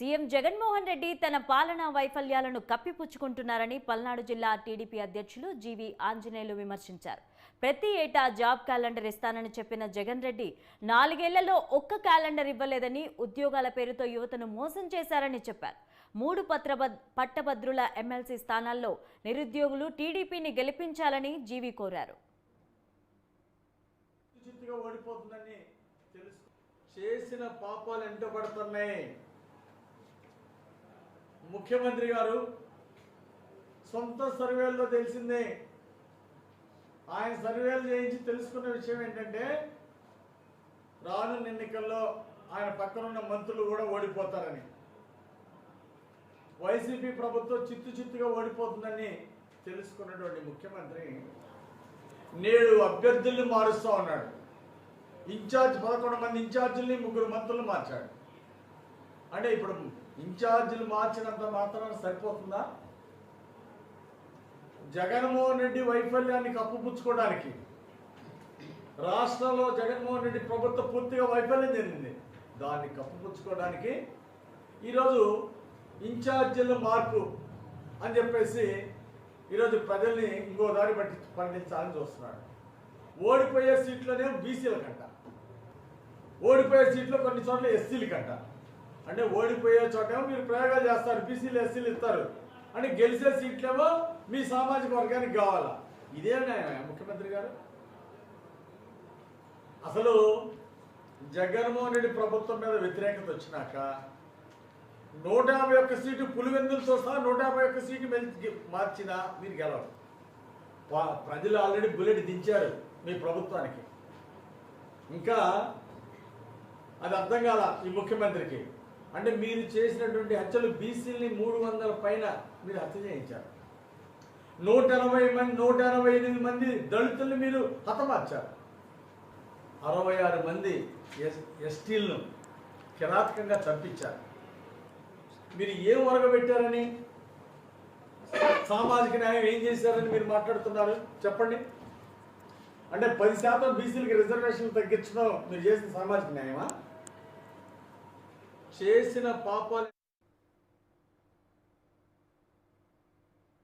CM Jaganmohan Reddy తన పాలనా వైఫల్యాలను కప్పిపుచ్చుకుంటున్నారని పల్నాడు జిల్లా టీడీపీ అధ్యక్షులు జీవి ఆంజనేయులు విమర్శించారు. ప్రతి ఏటా జాబ్ క్యాలెండర్ ఇస్తానని చెప్పిన జగన్ రెడ్డి నాలుగేళ్ళలో ఒక్క క్యాలెండర్ ఇవ్వలేదని ఉద్యోగాల పేరుతో యువతను మోసం చేశారని చెప్పారు. మూడు పత్రబద్ పట్టభద్రుల ఎమ్మెల్సీ స్థానాల్లో నిరుద్యోగులు టీడీపీని గెలిపించాలని జీవి కోరారు. చేసిన పాపాలు ఎంట పడుతున్నాయి ముఖ్యమంత్రి గారు సొంత సర్వేల్లో తెలిసిందే. ఆయన సర్వేలు చేయించి తెలుసుకున్న విషయం ఏంటంటే రానున్న ఎన్నికల్లో ఆయన పక్కనున్న మంత్రులు కూడా ఓడిపోతారని. వైసీపీ ప్రభుత్వం చిత్తు చిత్తుగా ఓడిపోతుందని తెలుసుకున్నటువంటి ముఖ్యమంత్రి నేడు అభ్యర్థుల్ని మారుస్తూ ఉన్నాడు. ఇన్ఛార్జ్ పదకొండు మంది ఇన్ఛార్జీల్ని ముగ్గురు మంత్రులు మార్చాడు. అంటే ఇప్పుడు ఇన్ఛార్జీలు మార్చినంత మాత్రం సరిపోతుందా? జగన్మోహన్ రెడ్డి వైఫల్యాన్ని కప్పుపుచ్చుకోవడానికి రాష్ట్రంలో జగన్మోహన్ రెడ్డి ప్రభుత్వం పూర్తిగా వైఫల్యం చెందింది. దాన్ని కప్పుపుచ్చుకోవడానికి ఈరోజు ఇన్ఛార్జీల మార్పు అని చెప్పేసి ఈరోజు ప్రజల్ని ఇంకో దారి పట్టి పండించాలని చూస్తున్నాడు. ఓడిపోయే సీట్లోనే బీసీల కంట. ఓడిపోయే సీట్లో కొన్ని చోట్ల ఎస్సీల కంట. అంటే ఓడిపోయే చోటేమో మీరు ప్రయోగాలు చేస్తారు బీసీలు ఎస్సీలు ఇస్తారు. అంటే గెలిచే సీట్లేమో మీ సామాజిక వర్గానికి కావాలా? ఇదే న్యాయమే ముఖ్యమంత్రి గారు. అసలు జగన్మోహన్ రెడ్డి ప్రభుత్వం మీద వ్యతిరేకత వచ్చినాక నూట యాభై ఒక్క సీటు పులివెందులతో సహా నూట యాభై ఒక్క సీటు మార్చినా మీరు గెలవరు. ప్రజలు ఆల్రెడీ బుల్లెట్ దించారు మీ ప్రభుత్వానికి. ఇంకా అది అర్థం కాల ఈ ముఖ్యమంత్రికి. అంటే మీరు చేసినటువంటి హత్యలు బీసీలని మూడు వందల పైన మీరు హత్య చేయించారు. నూట ఎనభై మంది నూట ఎనభై ఎనిమిది మంది దళితుల్ని మీరు హతమార్చారు. అరవై ఆరు మంది ఎస్ ఎస్టీలను కిరాతకంగా చంపించారు. మీరు ఏం ఒరగబెట్టారని? సామాజిక న్యాయం ఏం చేశారని మీరు మాట్లాడుతున్నారు? చెప్పండి. అంటే పది శాతం బీసీలకి రిజర్వేషన్లు తగ్గించడం మీరు చేసిన సామాజిక న్యాయమా? చేసిన పాపాలు